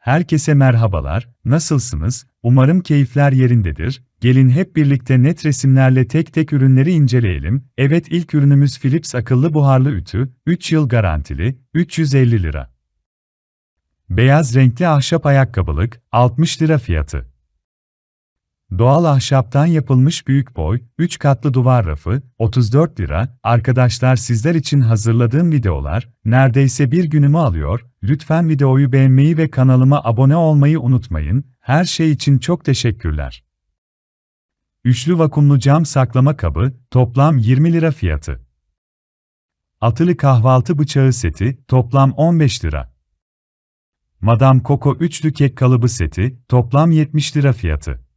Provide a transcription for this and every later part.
Herkese merhabalar, nasılsınız? Umarım keyifler yerindedir. Gelin hep birlikte net resimlerle tek tek ürünleri inceleyelim. Evet ilk ürünümüz Philips akıllı buharlı ütü, 3 yıl garantili, 350 lira. Beyaz renkli ahşap ayakkabılık, 60 lira fiyatı. Doğal ahşaptan yapılmış büyük boy, 3 katlı duvar rafı, 34 lira. Arkadaşlar sizler için hazırladığım videolar, neredeyse bir günümü alıyor. Lütfen videoyu beğenmeyi ve kanalıma abone olmayı unutmayın. Her şey için çok teşekkürler. Üçlü vakumlu cam saklama kabı, toplam 20 lira fiyatı. Atılı kahvaltı bıçağı seti, toplam 15 lira. Madame Coco üçlü kek kalıbı seti, toplam 70 lira fiyatı.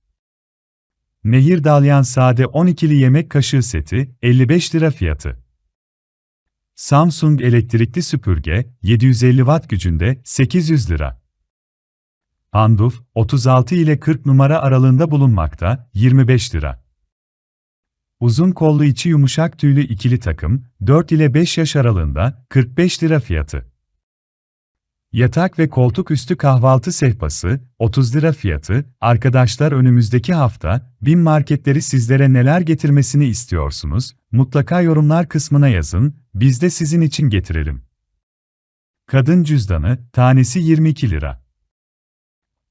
Nehir Dalyan Sade 12'li yemek kaşığı seti, 55 lira fiyatı. Samsung elektrikli süpürge, 750 watt gücünde, 800 lira. Panduf, 36 ile 40 numara aralığında bulunmakta, 25 lira. Uzun kollu içi yumuşak tüylü ikili takım, 4 ile 5 yaş aralığında, 45 lira fiyatı. Yatak ve koltuk üstü kahvaltı sehpası, 30 lira fiyatı. Arkadaşlar önümüzdeki hafta, BİM marketleri sizlere neler getirmesini istiyorsunuz? Mutlaka yorumlar kısmına yazın, biz de sizin için getirelim. Kadın cüzdanı, tanesi 22 lira.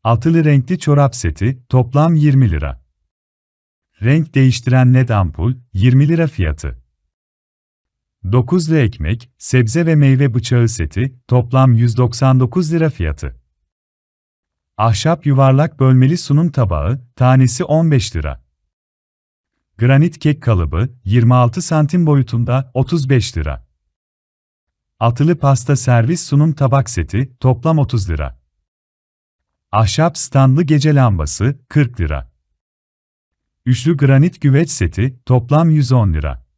Altılı renkli çorap seti, toplam 20 lira. Renk değiştiren led ampul, 20 lira fiyatı. Dokuzlu ekmek, sebze ve meyve bıçağı seti, toplam 199 lira fiyatı. Ahşap yuvarlak bölmeli sunum tabağı, tanesi 15 lira. Granit kek kalıbı, 26 santim boyutunda, 35 lira. Atılı pasta servis sunum tabak seti, toplam 30 lira. Ahşap standlı gece lambası, 40 lira. Üçlü granit güveç seti, toplam 110 lira.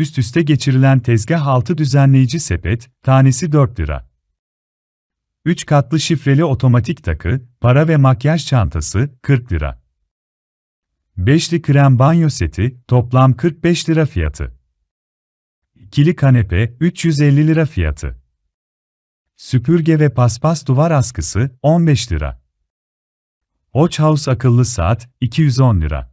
Üst üste geçirilen tezgah altı düzenleyici sepet, tanesi 4 lira. 3 katlı şifreli otomatik takı, para ve makyaj çantası, 40 lira. Beşli krem banyo seti, toplam 45 lira fiyatı. İkili kanepe, 350 lira fiyatı. Süpürge ve paspas duvar askısı, 15 lira. Watch House akıllı saat, 210 lira.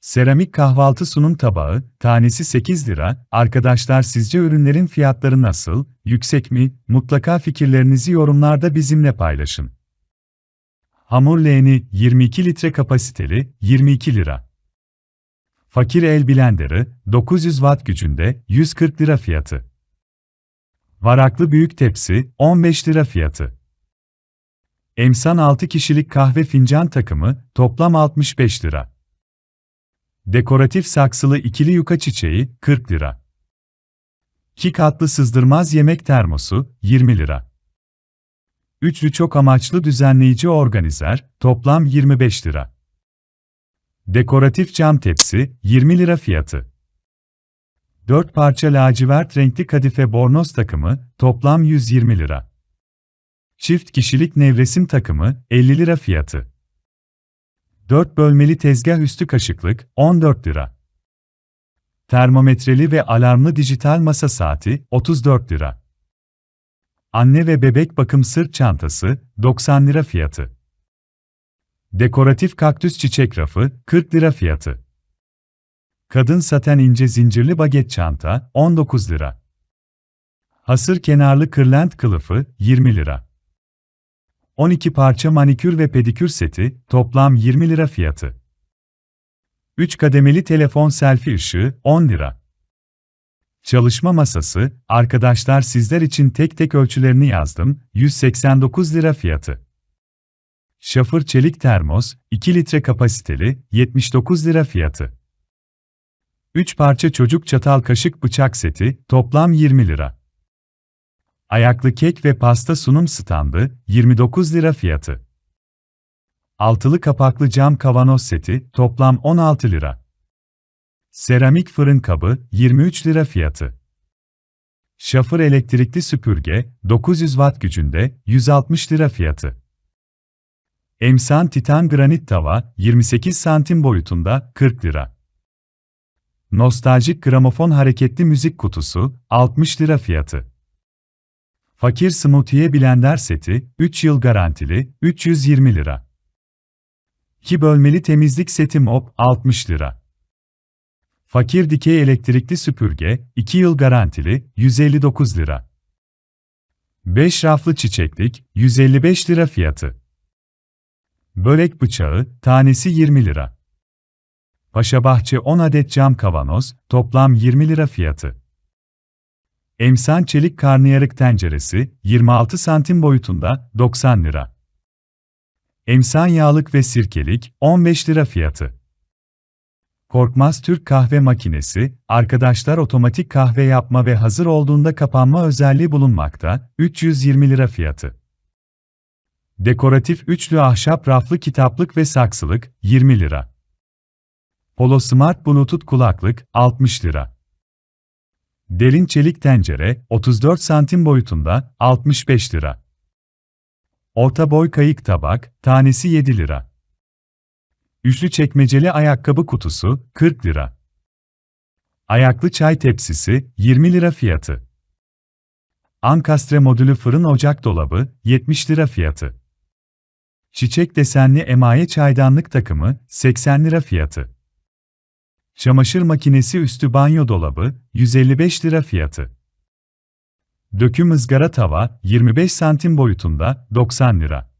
Seramik kahvaltı sunum tabağı, tanesi 8 lira. Arkadaşlar sizce ürünlerin fiyatları nasıl, yüksek mi? Mutlaka fikirlerinizi yorumlarda bizimle paylaşın. Hamur leğeni 22 litre kapasiteli 22 lira. Fakir el blenderı 900 watt gücünde 140 lira fiyatı. Varaklı büyük tepsi 15 lira fiyatı. Emsan 6 kişilik kahve fincan takımı toplam 65 lira. Dekoratif saksılı ikili yuka çiçeği 40 lira. 2 katlı sızdırmaz yemek termosu 20 lira. Üçlü çok amaçlı düzenleyici organizer toplam 25 lira. Dekoratif cam tepsi 20 lira fiyatı. 4 parça lacivert renkli kadife bornoz takımı toplam 120 lira. Çift kişilik nevresim takımı 50 lira fiyatı. 4 bölmeli tezgah üstü kaşıklık, 14 lira. Termometreli ve alarmlı dijital masa saati, 34 lira. Anne ve bebek bakım sırt çantası, 90 lira fiyatı. Dekoratif kaktüs çiçek rafı, 40 lira fiyatı. Kadın saten ince zincirli baget çanta, 19 lira. Hasır kenarlı kırlent kılıfı, 20 lira. 12 parça manikür ve pedikür seti, toplam 20 lira fiyatı. 3 kademeli telefon selfie ışığı, 10 lira. Çalışma masası, arkadaşlar sizler için tek tek ölçülerini yazdım, 189 lira fiyatı. Şafır çelik termos, 2 litre kapasiteli, 79 lira fiyatı. 3 parça çocuk çatal kaşık bıçak seti, toplam 20 lira. Ayaklı kek ve pasta sunum standı, 29 lira fiyatı. Altılı kapaklı cam kavanoz seti, toplam 16 lira. Seramik fırın kabı, 23 lira fiyatı. Şafır elektrikli süpürge, 900 watt gücünde, 160 lira fiyatı. Emsan titan granit tava, 28 santim boyutunda, 40 lira. Nostaljik gramofon hareketli müzik kutusu, 60 lira fiyatı. Fakir Smoothie Blender seti, 3 yıl garantili, 320 lira. 2 bölmeli temizlik seti mop, 60 lira. Fakir dikey elektrikli süpürge, 2 yıl garantili, 159 lira. 5 raflı çiçeklik, 155 lira fiyatı. Börek bıçağı, tanesi 20 lira. Paşabahçe 10 adet cam kavanoz, toplam 20 lira fiyatı. Emsan çelik karnıyarık tenceresi, 26 santim boyutunda, 90 lira. Emsan yağlık ve sirkelik, 15 lira fiyatı. Korkmaz Türk kahve makinesi, arkadaşlar otomatik kahve yapma ve hazır olduğunda kapanma özelliği bulunmakta, 320 lira fiyatı. Dekoratif üçlü ahşap raflı kitaplık ve saksılık, 20 lira. Polo Smart Bluetooth kulaklık, 60 lira. Derin çelik tencere, 34 santim boyutunda, 65 lira. Orta boy kayık tabak, tanesi 7 lira. Üçlü çekmeceli ayakkabı kutusu, 40 lira. Ayaklı çay tepsisi, 20 lira fiyatı. Ankastre modülü fırın ocak dolabı, 70 lira fiyatı. Çiçek desenli emaye çaydanlık takımı, 80 lira fiyatı. Çamaşır makinesi üstü banyo dolabı, 155 lira fiyatı. Döküm ızgara tava, 25 santim boyutunda, 90 lira.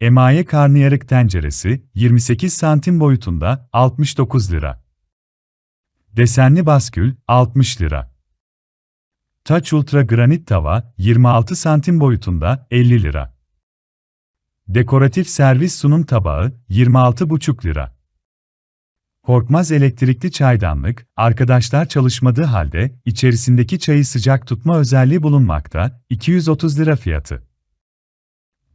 Emaye karnıyarık tenceresi, 28 santim boyutunda, 69 lira. Desenli baskül, 60 lira. Touch Ultra granit tava, 26 santim boyutunda, 50 lira. Dekoratif servis sunum tabağı, 26,5 lira. Korkmaz elektrikli çaydanlık, arkadaşlar çalışmadığı halde, içerisindeki çayı sıcak tutma özelliği bulunmakta, 230 lira fiyatı.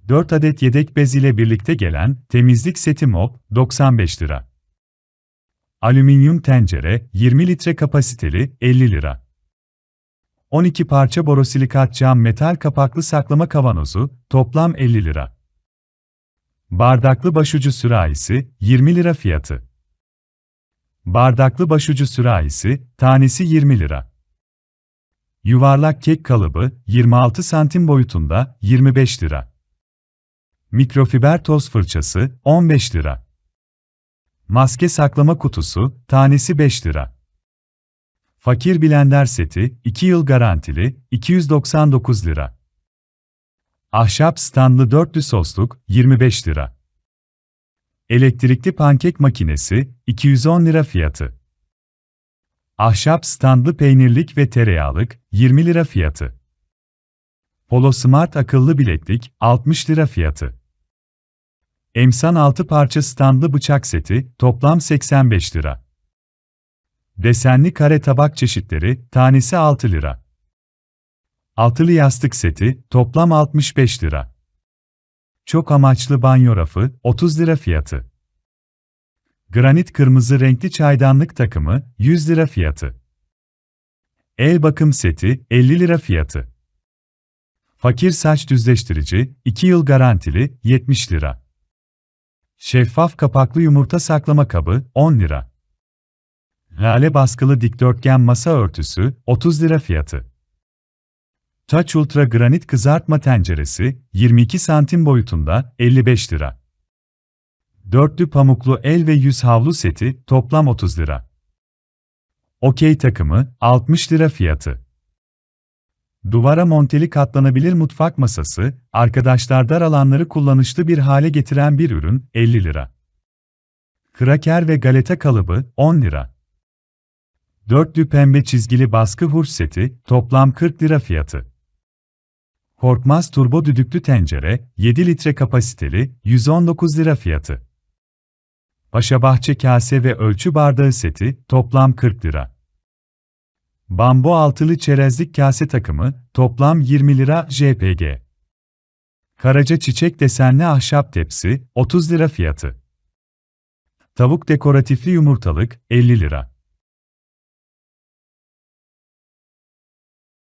4 adet yedek bez ile birlikte gelen, temizlik seti mop, 95 lira. Alüminyum tencere, 20 litre kapasiteli, 50 lira. 12 parça borosilikat cam metal kapaklı saklama kavanozu, toplam 50 lira. Bardaklı başucu sürahisi, 20 lira fiyatı. Bardaklı başucu sürahisi, tanesi 20 lira. Yuvarlak kek kalıbı, 26 santim boyutunda, 25 lira. Mikrofiber toz fırçası, 15 lira. Maske saklama kutusu, tanesi 5 lira. Fakir blender seti, 2 yıl garantili, 299 lira. Ahşap standlı dörtlü sosluk, 25 lira. Elektrikli pankek makinesi, 210 lira fiyatı. Ahşap standlı peynirlik ve tereyağlık, 20 lira fiyatı. Polo Smart akıllı bileklik, 60 lira fiyatı. Emsan 6 parça standlı bıçak seti, toplam 85 lira. Desenli kare tabak çeşitleri, tanesi 6 lira. Altılı yastık seti, toplam 65 lira. Çok amaçlı banyo rafı, 30 lira fiyatı. Granit kırmızı renkli çaydanlık takımı, 100 lira fiyatı. El bakım seti, 50 lira fiyatı. Fakir saç düzleştirici, 2 yıl garantili, 70 lira. Şeffaf kapaklı yumurta saklama kabı, 10 lira. Lale baskılı dikdörtgen masa örtüsü, 30 lira fiyatı. Touch Ultra granit kızartma tenceresi, 22 santim boyutunda, 55 lira. Dörtlü pamuklu el ve yüz havlu seti, toplam 30 lira. Okey takımı, 60 lira fiyatı. Duvara monteli katlanabilir mutfak masası, arkadaşlar dar alanları kullanışlı bir hale getiren bir ürün, 50 lira. Kraker ve galeta kalıbı, 10 lira. Dörtlü pembe çizgili baskı hurç seti, toplam 40 lira fiyatı. Korkmaz turbo düdüklü tencere, 7 litre kapasiteli, 119 lira fiyatı. Paşabahçe kase ve ölçü bardağı seti, toplam 40 lira. Bambu altılı çerezlik kase takımı, toplam 20 lira JPG. Karaca çiçek desenli ahşap tepsi, 30 lira fiyatı. Tavuk dekoratifli yumurtalık, 50 lira.